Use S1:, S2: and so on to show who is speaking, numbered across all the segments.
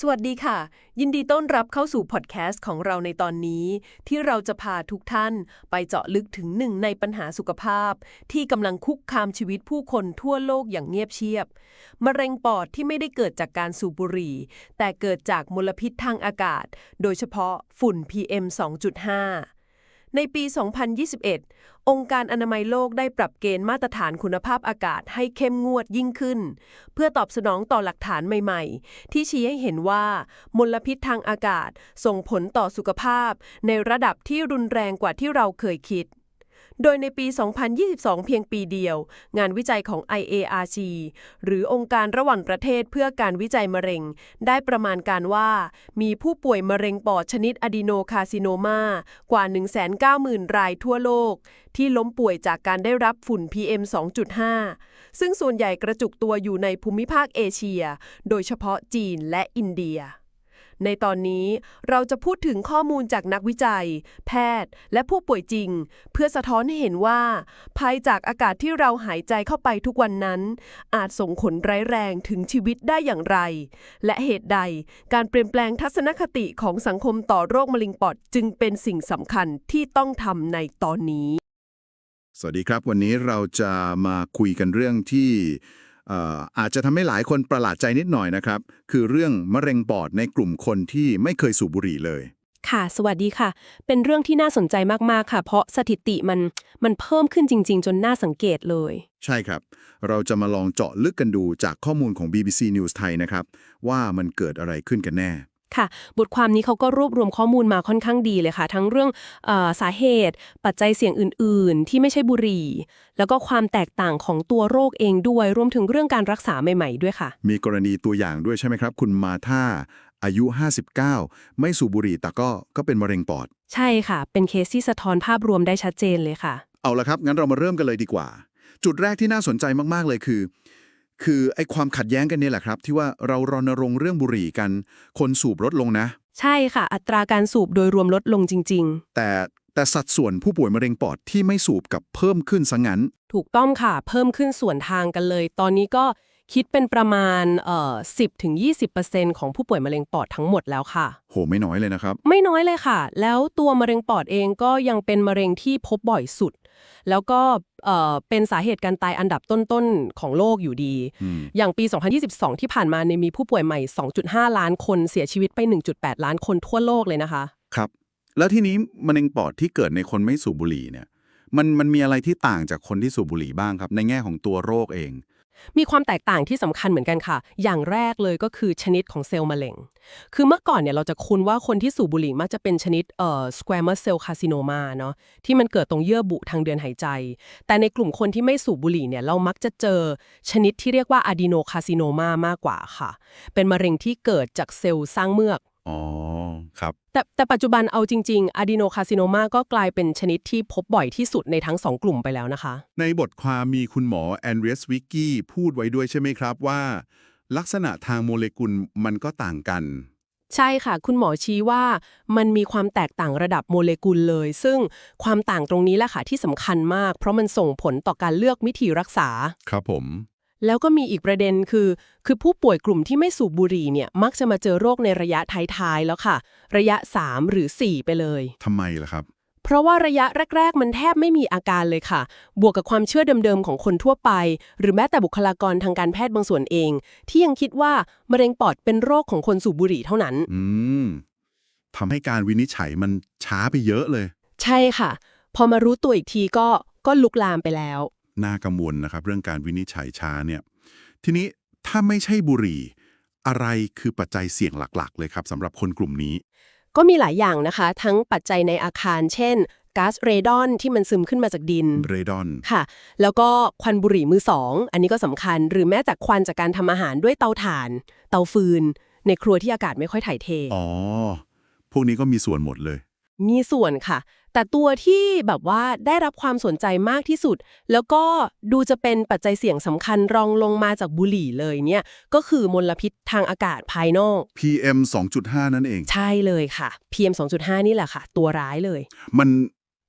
S1: สวัสดีค่ะ ยินดีต้อนรับเข้าสู่พอดแคสต์ของเราในตอนนี้ ที่เราจะพาทุกท่านไปเจาะลึกถึงหนึ่งในปัญหาสุขภาพ ที่กำลังคุกคามชีวิตผู้คนทั่วโลกอย่างเงียบเชียบมะเร็งปอดที่ไม่ได้เกิดจากการสูบบุหรี่ แต่เกิดจากมลพิษทางอากาศ โดยเฉพาะฝุ่น PM 2.5 ในปี 2021 องค์การอนามัยโลกได้ปรับเกณฑ์มาตรฐานคุณภาพอากาศให้เข้มงวดยิ่งขึ้น เพื่อตอบสนองต่อหลักฐานใหม่ๆ ที่ชี้ให้เห็นว่ามลพิษทางอากาศส่งผลต่อสุขภาพ ในระดับที่รุนแรงกว่าที่เราเคยคิด โดยในปี 2022 เพียงปีเดียว งานวิจัยของ IARC หรือองค์การระหว่างประเทศเพื่อการวิจัยมะเร็ง ได้ประมาณการว่า มีผู้ป่วยมะเร็งปอดชนิดอะดีโนคาซิโนมากว่า 190,000 รายทั่วโลก ที่ล้มป่วยจากการได้รับฝุ่น PM 2.5 ซึ่งส่วนใหญ่กระจุกตัวอยู่ในภูมิภาคเอเชีย โดยเฉพาะจีนและอินเดีย ในตอนนี้เราจะพูดถึงข้อมูลจากนักวิจัย แพทย์ และผู้ป่วยจริง เพื่อสะท้อนให้เห็นว่า ภัยจากอากาศที่เราหายใจเข้าไปทุกวันนั้น อาจส่งผลร้ายแรงถึงชีวิตได้อย่างไร และเหตุใดการเปลี่ยนแปลงทัศนคติของสังคมต่อโรคมะเร็งปอดจึงเป็นสิ่งสำคัญที่ต้องทำในตอนนี้
S2: สวัสดีครับ วันนี้เราจะมาคุยกันเรื่องที่ อ่ออาจจะทำให้หลายคนประหลาดใจนิดหน่อยนะครับ คือเรื่องมะเร็งปอดในกลุ่มคนที่ไม่เคยสูบบุหรี่เลย
S3: ค่ะ สวัสดีค่ะ เป็นเรื่องที่น่าสนใจมาก ๆ ค่ะ เพราะสถิติมันมันเพิ่มขึ้นจริง ๆ จนน่าสังเกตเลย
S2: ใช่ครับ เราจะมาลองเจาะลึกกันดูจากข้อมูลของ BBC News ไทยนะครับ ว่ามันเกิดอะไรขึ้นกันแน่
S3: ค่ะ บทความนี้เขาก็รวบรวมข้อมูลมาค่อนข้างดีเลยค่ะ ทั้งเรื่องเออสาเหตุ ปัจจัยเสี่ยงอื่น ๆ ที่ไม่ใช่บุหรี่ แล้วก็ความแตกต่างของตัวโรคเองด้วย รวมถึงเรื่องการรักษาใหม่ ๆ ด้วยค่ะ
S2: มีกรณีตัวอย่างด้วยใช่ไหมครับ คุณมาธาอายุ 59 ไม่สูบบุหรี่แต่ก็ก็เป็นมะเร็งปอด
S3: ใช่ค่ะ เป็นเคสที่สะท้อนภาพรวมได้ชัดเจนเลยค่ะ
S2: เอาละครับ งั้นเรามาเริ่มกันเลยดีกว่า จุดแรกที่น่าสนใจมาก ๆ เลยคือ คือไอ้ความขัดแย้งกันเนี่ยแหละครับ ที่ว่าเรารณรงค์เรื่องบุหรี่กัน คนสูบลดลงนะ
S3: ใช่ค่ะ อัตราการสูบโดยรวมลดลงจริง ๆ
S2: แต่แต่สัดส่วนผู้ป่วยมะเร็งปอดที่ไม่สูบกับเพิ่มขึ้นซะงั้น
S3: ถูกต้องค่ะ เพิ่มขึ้นส่วนทางกันเลย ตอนนี้ก็ คิดเป็นประมาณเอ่อ10ถึง20%ของผู้ป่วยมะเร็งปอดทั้งหมดแล้วค่ะ
S2: โหไม่น้อยเลยนะครับ
S3: ไม่น้อยเลยค่ะ แล้วตัวมะเร็งปอดเองก็ยังเป็นมะเร็งที่พบบ่อยสุด แล้วก็เอ่อเป็นสาเหตุการตายอันดับต้นๆ ของโลกอยู่ดี
S2: อืม
S3: อย่างปี 2022 ที่ผ่านมาเนี่ยมีผู้ป่วยใหม่ 2.5 ล้านคนเสียชีวิตไป 1.8 ล้านคนทั่วโลกเลยนะคะ
S2: ครับ แล้วทีนี้มะเร็งปอดที่เกิดในคนไม่สูบบุหรี่เนี่ย มันมันมีอะไรที่ต่างจากคนที่สูบบุหรี่บ้างครับ ในแง่ของตัวโรคเอง
S3: มีความแตกต่างที่สำคัญเหมือนกันค่ะ อย่างแรกเลยก็คือชนิดของเซลล์มะเร็ง คือเมื่อก่อนเนี่ยเราจะคุ้นว่าคนที่สูบบุหรี่มักจะเป็นชนิดเอ่อ squamous cell carcinoma เนาะที่มันเกิดตรงเยื่อบุทางเดินหายใจ แต่ในกลุ่มคนที่ไม่สูบบุหรี่เนี่ยเรามักจะเจอชนิดที่เรียกว่า adenocarcinoma มากกว่าค่ะ เป็นมะเร็งที่เกิดจากเซลล์สร้างเมือก
S2: อ๋อ ครับ
S3: แต่แต่ปัจจุบันเอาจริงๆ adenocarcinoma ก็กลายเป็นชนิดที่พบบ่อยที่สุดในทั้งสองกลุ่มไปแล้วนะคะ
S4: ในบทความมีคุณหมอแอนเดรียสวิกกี้พูดไว้ด้วยใช่ไหมครับว่า ลักษณะทางโมเลกุลมันก็ต่างกัน
S3: ใช่ค่ะ คุณหมอชี้ว่ามันมีความแตกต่างระดับโมเลกุลเลย ซึ่งความต่างตรงนี้แหละค่ะที่สำคัญมาก เพราะมันส่งผลต่อการเลือกวิธีรักษา
S4: ครับผม
S3: แล้วก็มีอีกประเด็นคือ คือผู้ป่วยกลุ่มที่ไม่สูบบุหรี่เนี่ยมักจะมาเจอโรคในระยะท้ายๆแล้วค่ะ ระยะ 3 หรือ 4 ไปเลย
S4: ทำไมล่ะครับ
S3: เพราะว่าระยะแรก ๆ มันแทบไม่มีอาการเลยค่ะ บวกกับความเชื่อเดิมๆของคนทั่วไป หรือแม้แต่บุคลากรทางการแพทย์บางส่วนเอง ที่ยังคิดว่ามะเร็งปอดเป็นโรคของคนสูบบุหรี่เท่านั้น
S4: อืมทำให้การวินิจฉัยมันช้าไปเยอะเลย
S3: ใช่ค่ะ พอมารู้ตัวอีกทีก็ก็ลุกลามไปแล้ว
S4: น่ากังวลนะครับ เรื่องการวินิจฉัยช้าเนี่ย ทีนี้ถ้าไม่ใช่บุหรี่ อะไรคือปัจจัยเสี่ยงหลักๆ เลยครับสำหรับคนกลุ่มนี้
S3: ก็มีหลายอย่างนะคะ ทั้งปัจจัยในอาคาร เช่นก๊าซเรดอนที่มันซึมขึ้นมาจากดิน
S4: เรดอน
S3: ค่ะ แล้วก็ควันบุหรี่มือสอง อันนี้ก็สำคัญ หรือแม้แต่ควันจากการทำอาหารด้วยเตาถ่าน เตาฟืน ในครัวที่อากาศไม่ค่อยถ่ายเท
S4: อ๋อ พวกนี้ก็มีส่วนหมดเลย
S3: มีส่วนค่ะ แต่ตัวที่แบบว่าได้รับความสนใจมากที่สุด แล้วก็ดูจะเป็นปัจจัยเสี่ยงสำคัญรองลงมาจากบุหรี่เลยเนี่ยก็คือมลพิษทางอากาศภายนอก
S4: PM 2.5 นั่นเอง
S3: ใช่เลยค่ะ PM 2.5 นี่แหละค่ะ ตัวร้ายเลย
S4: มัน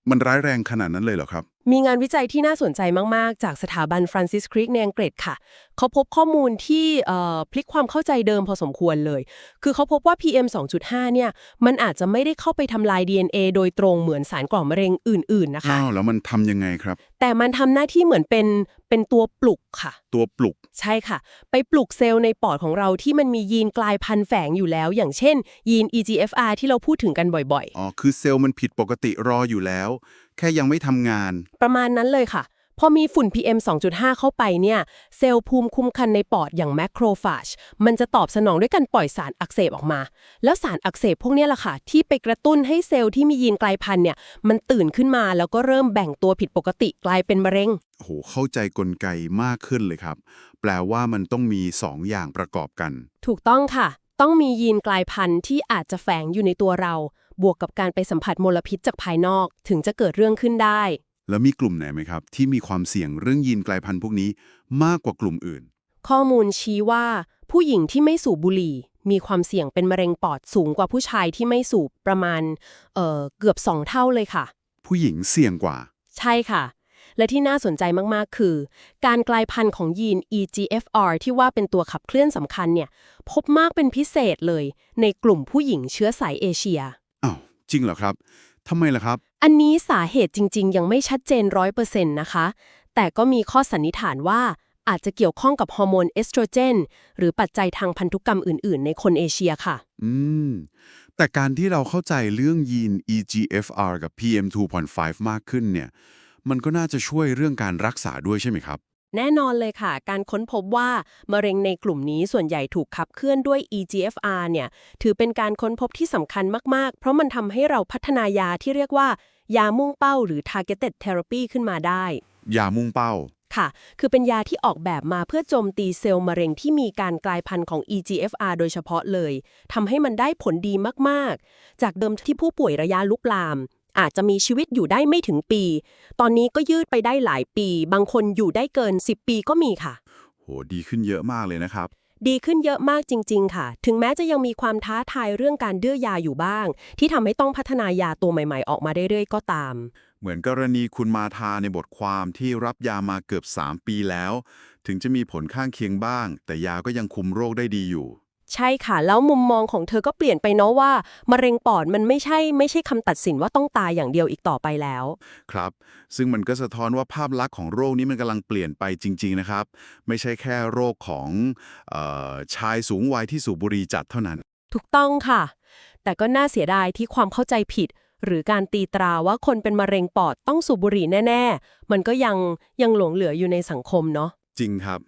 S4: มันร้ายแรงขนาดนั้นเลยเหรอครับ
S3: มีงานวิจัยที่น่าสนใจมาก ๆ จากสถาบันฟรานซิสคริกในอังกฤษค่ะ เขาพบข้อมูลที่เอ่อพลิกความเข้าใจเดิมพอสมควรเลย คือเขาพบว่า PM 2.5 เนี่ย มันอาจจะไม่ได้เข้าไปทำลาย DNA โดยตรงเหมือนสารก่อมะเร็งอื่น ๆ นะคะ
S4: อ้าว แล้วมันทำยังไงครับ
S3: แต่มันทำหน้าที่เหมือนเป็นเป็นตัวปลุกค่ะ
S4: ตัวปลุก
S3: ใช่ค่ะ ไปปลุกเซลล์ในปอดของเราที่มันมียีนกลายพันธุ์แฝงอยู่แล้ว อย่างเช่น ยีน EGFR ที่เราพูดถึงกันบ่อย
S4: อ๋อ คือเซลล์มันผิดปกติรออยู่แล้ว แค่ยังไม่ทำงาน
S3: ๆประมาณนั้นเลยค่ะ พอมีฝุ่น PM 2.5 เข้าไปเนี่ย เซลล์ภูมิคุ้มกันในปอดอย่างแมคโครฟาจมันจะตอบสนองด้วยการปล่อยสารอักเสบออกมา แล้วสารอักเสบพวกเนี้ยแหละค่ะ ที่ไปกระตุ้นให้เซลล์ที่มียีนกลายพันธุ์เนี่ย มันตื่นขึ้นมาแล้วก็เริ่มแบ่งตัวผิดปกติกลายเป็นมะเร็ง
S4: โอ้โหเข้าใจกลไกมากขึ้นเลยครับ แปลว่ามันต้องมีสองอย่างประกอบกัน
S3: ถูกต้องค่ะ ต้องมียีนกลายพันธุ์ที่อาจจะแฝงอยู่ในตัวเรา บวกกับการไปสัมผัสมลพิษจากภายนอก ถึงจะเกิดเรื่องขึ้นได้
S4: แล้วมีกลุ่มไหนไหมครับ ที่มีความเสี่ยงเรื่องยีนกลายพันธุ์พวกนี้มากกว่ากลุ่มอื่น
S3: ข้อมูลชี้ว่า ผู้หญิงที่ไม่สูบบุหรี่ มีความเสี่ยงเป็นมะเร็งปอดสูงกว่าผู้ชายที่ไม่สูบประมาณเอ่อเกือบ2เท่าเลยค่ะ
S4: ผู้หญิงเสี่ยงกว่า
S3: ใช่ค่ะ และที่น่าสนใจมากๆ คือ การกลายพันธุ์ของยีน EGFR ที่ว่าเป็นตัวขับเคลื่อนสำคัญเนี่ย พบมากเป็นพิเศษเลย ในกลุ่มผู้หญิงเชื้อสายเอเชีย
S4: อ้าวจริงเหรอครับทำไมล่ะครับ
S3: อันนี้สาเหตุจริง ๆ ยังไม่ชัดเจนร้อยเปอร์เซ็นต์นะคะ แต่ก็มีข้อสันนิษฐานว่าอาจจะเกี่ยวข้องกับฮอร์โมนเอสโตรเจน หรือปัจจัยทางพันธุกรรมอื่น ๆ ในคนเอเชียค่ะ
S4: อืม แต่การที่เราเข้าใจเรื่องยีน EGFR กับ PM2.5 มากขึ้นเนี่ย มันก็น่าจะช่วยเรื่องการรักษาด้วยใช่ไหมครับ
S3: แน่นอนเลยค่ะ การค้นพบว่ามะเร็งในกลุ่มนี้ส่วนใหญ่ถูกขับเคลื่อนด้วย EGFR เนี่ย ถือเป็นการค้นพบที่สำคัญมาก ๆ เพราะมันทำให้เราพัฒนายาที่เรียกว่า ยามุ่งเป้าหรือ targeted therapy ขึ้นมาได้
S4: ยามุ่งเป้า
S3: ค่ะ คือเป็นยาที่ออกแบบมาเพื่อโจมตีเซลล์มะเร็งที่มีการกลายพันธุ์ของ EGFR โดยเฉพาะเลย ทำให้มันได้ผลดีมาก ๆ จากเดิมที่ผู้ป่วยระยะลุกลาม อาจจะมีชีวิตอยู่ได้ไม่ถึงปี ตอนนี้ก็ยืดไปได้หลายปี บางคนอยู่ได้เกิน 10 ปีก็มีค่ะ
S4: โห ดีขึ้นเยอะมากเลยนะครับ
S3: ดีขึ้นเยอะมากจริง ๆ ค่ะ ถึงแม้จะยังมีความท้าทายเรื่องการดื้อยาอยู่บ้าง ที่ทำให้ต้องพัฒนายาตัวใหม่ ๆ ออกมาเรื่อยๆ ก็ตาม
S4: เหมือนกรณีคุณมาทาในบทความที่รับยามาเกือบ 3 ปีแล้ว ถึงจะมีผลข้างเคียงบ้าง แต่ยาก็ยังคุมโรคได้ดีอยู่
S3: ใช่ค่ะ แล้วมุมมองของเธอก็เปลี่ยนไปเนาะว่ามะเร็งปอดมันไม่ใช่ไม่ใช่คำตัดสินว่าต้องตายอย่างเดียวอีกต่อไปแล้ว
S4: ครับ ซึ่งมันก็สะท้อนว่าภาพลักษณ์ของโรคนี้มันกำลังเปลี่ยนไปจริง ๆ นะครับ ไม่ใช่แค่โรคของเออชายสูงวัยที่สูบบุหรี่จัดเท่านั้น
S3: ถูกต้องค่ะ แต่ก็น่าเสียดายที่ความเข้าใจผิด หรือการตีตราว่าคนเป็นมะเร็งปอดต้องสูบบุหรี่แน่ ๆ มันก็ยังยังหลงเหลืออยู่ในสังคมเนาะ
S4: จริงครับ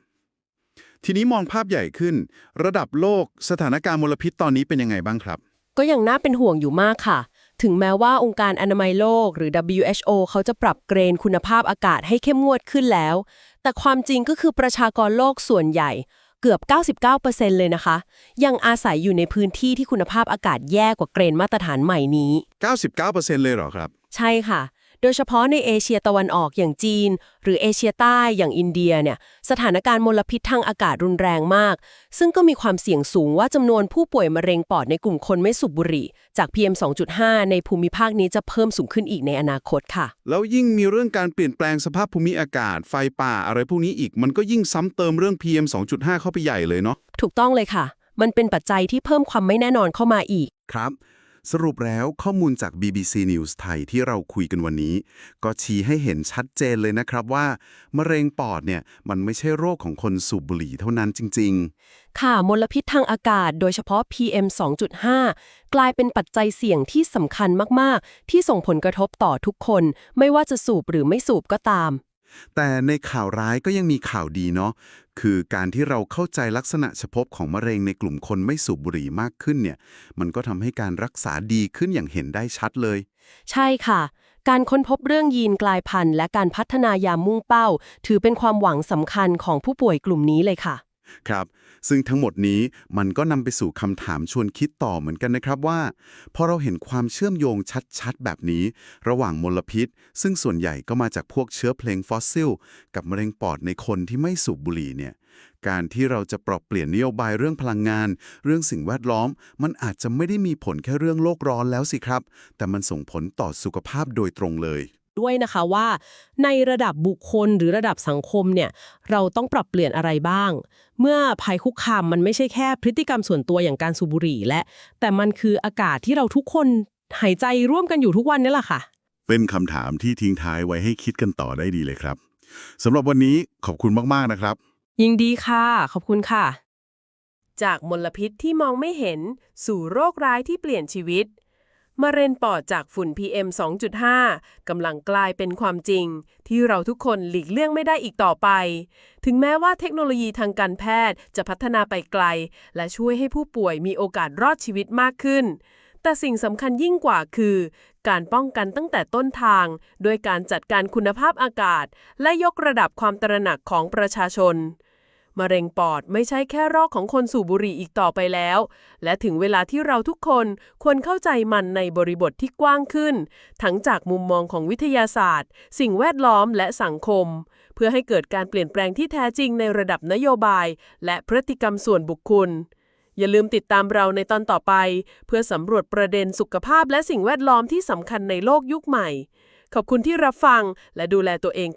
S4: ทีนี้มองภาพใหญ่ขึ้น ระดับโลกสถานการณ์มลพิษตอนนี้เป็นยังไงบ้างครับ
S3: ก็ยังน่าเป็นห่วงอยู่มากค่ะ ถึงแม้ว่าองค์การอนามัยโลกหรือ WHO เขาจะปรับเกรนคุณภาพอากาศให้เข้มงวดขึ้นแล้ว แต่ความจริงก็คือประชากรโลกส่วนใหญ่เกือบ 99%เลยนะคะ ยังอาศัยอยู่ในพื้นที่ที่คุณภาพอากาศแย่กว่าเกรนมาตรฐานใหม่นี้
S4: 99%เลยเหรอครับ
S3: ใช่ค่ะ โดยเฉพาะในเอเชียตะวันออกอย่างจีน หรือเอเชียใต้อย่างอินเดียเนี่ยสถานการณ์มลพิษทางอากาศรุนแรงมาก ซึ่งก็มีความเสี่ยงสูงว่าจำนวนผู้ป่วยมะเร็งปอดในกลุ่มคนไม่สูบบุหรี่ จาก PM 2.5 ในภูมิภาคนี้จะเพิ่มสูงขึ้นอีกในอนาคตค่ะ
S4: แล้วยิ่งมีเรื่องการเปลี่ยนแปลงสภาพภูมิอากาศ ไฟป่าอะไรพวกนี้อีก มันก็ยิ่งซ้ำเติมเรื่อง PM 2.5 เข้าไปใหญ่เลยเนาะ
S3: ถูกต้องเลยค่ะ มันเป็นปัจจัยที่เพิ่มความไม่แน่นอนเข้ามาอีก
S4: ครับ สรุปแล้วข้อมูลจาก BBC News ไทยที่เราคุยกันวันนี้ ก็ชี้ให้เห็นชัดเจนเลยนะครับว่า มะเร็งปอดเนี่ยมันไม่ใช่โรคของคนสูบบุหรี่เท่านั้นจริง ๆ
S3: ค่ะ มลพิษทางอากาศโดยเฉพาะ PM 2.5 กลายเป็นปัจจัยเสี่ยงที่สำคัญมาก ๆ ที่ส่งผลกระทบต่อทุกคน ไม่ว่าจะสูบหรือไม่สูบก็ตาม
S4: แต่ในข่าวร้ายก็ยังมีข่าวดีเนาะ คือการที่เราเข้าใจลักษณะเฉพาะของมะเร็งในกลุ่มคนไม่สูบบุหรี่มากขึ้นเนี่ย มันก็ทำให้การรักษาดีขึ้นอย่างเห็นได้ชัดเลย
S3: ใช่ค่ะ การค้นพบเรื่องยีนกลายพันธุ์ และการพัฒนายามุ่งเป้า ถือเป็นความหวังสำคัญของผู้ป่วยกลุ่มนี้เลยค่ะ
S4: ครับ ซึ่งทั้งหมดนี้มันก็นำไปสู่คำถามชวนคิดต่อเหมือนกันนะครับว่า พอเราเห็นความเชื่อมโยงชัดๆ แบบนี้ ระหว่างมลพิษ ซึ่งส่วนใหญ่ก็มาจากพวกเชื้อเพลงฟอสซิล กับมะเร็งปอดในคนที่ไม่สูบบุหรี่เนี่ย การที่เราจะปรับเปลี่ยนนโยบายเรื่องพลังงาน เรื่องสิ่งแวดล้อม มันอาจจะไม่ได้มีผลแค่เรื่องโลกร้อนแล้วสิครับ แต่มันส่งผลต่อสุขภาพโดยตรงเลย
S5: ด้วยนะคะว่า ในระดับบุคคลหรือระดับสังคมเนี่ยเราต้องปรับเปลี่ยนอะไรบ้าง เมื่อภัยคุกคามมันไม่ใช่แค่พฤติกรรมส่วนตัวอย่างการสูบบุหรี่และ แต่มันคืออากาศที่เราทุกคนหายใจร่วมกันอยู่ทุกวันนี่แหละค่ะ
S6: เป็นคำถามที่ทิ้งท้ายไว้ให้คิดกันต่อได้ดีเลยครับสำหรับวันนี้ขอบคุณมากๆนะครับ
S5: ยิงดีค่ะ ขอบคุณค่ะ
S3: จากมลพิษที่มองไม่เห็นสู่โรคร้ายที่เปลี่ยนชีวิต มะเร็งปอดจากฝุ่น PM 2.5 กำลังกลายเป็นความจริง ที่เราทุกคนหลีกเลี่ยงไม่ได้อีกต่อไป ถึงแม้ว่าเทคโนโลยีทางการแพทย์จะพัฒนาไปไกล และช่วยให้ผู้ป่วยมีโอกาสรอดชีวิตมากขึ้น แต่สิ่งสำคัญยิ่งกว่าคือ การป้องกันตั้งแต่ต้นทางด้วยการจัดการคุณภาพอากาศ และยกระดับความตระหนักของประชาชน มะเร็งปอดไม่ใช่แค่โรคของคนสูบบุหรี่อีกต่อไปแล้ว และถึงเวลาที่เราทุกคนควรเข้าใจมันในบริบทที่กว้างขึ้น ทั้งจากมุมมองของวิทยาศาสตร์ สิ่งแวดล้อมและสังคม เพื่อให้เกิดการเปลี่ยนแปลงที่แท้จริงในระดับนโยบาย และพฤติกรรมส่วนบุคคล อย่าลืมติดตามเราในตอนต่อไป เพื่อสำรวจประเด็นสุขภาพและสิ่งแวดล้อมที่สำคัญในโลกยุคใหม่ ขอบคุณที่รับฟังและดูแลตัวเอง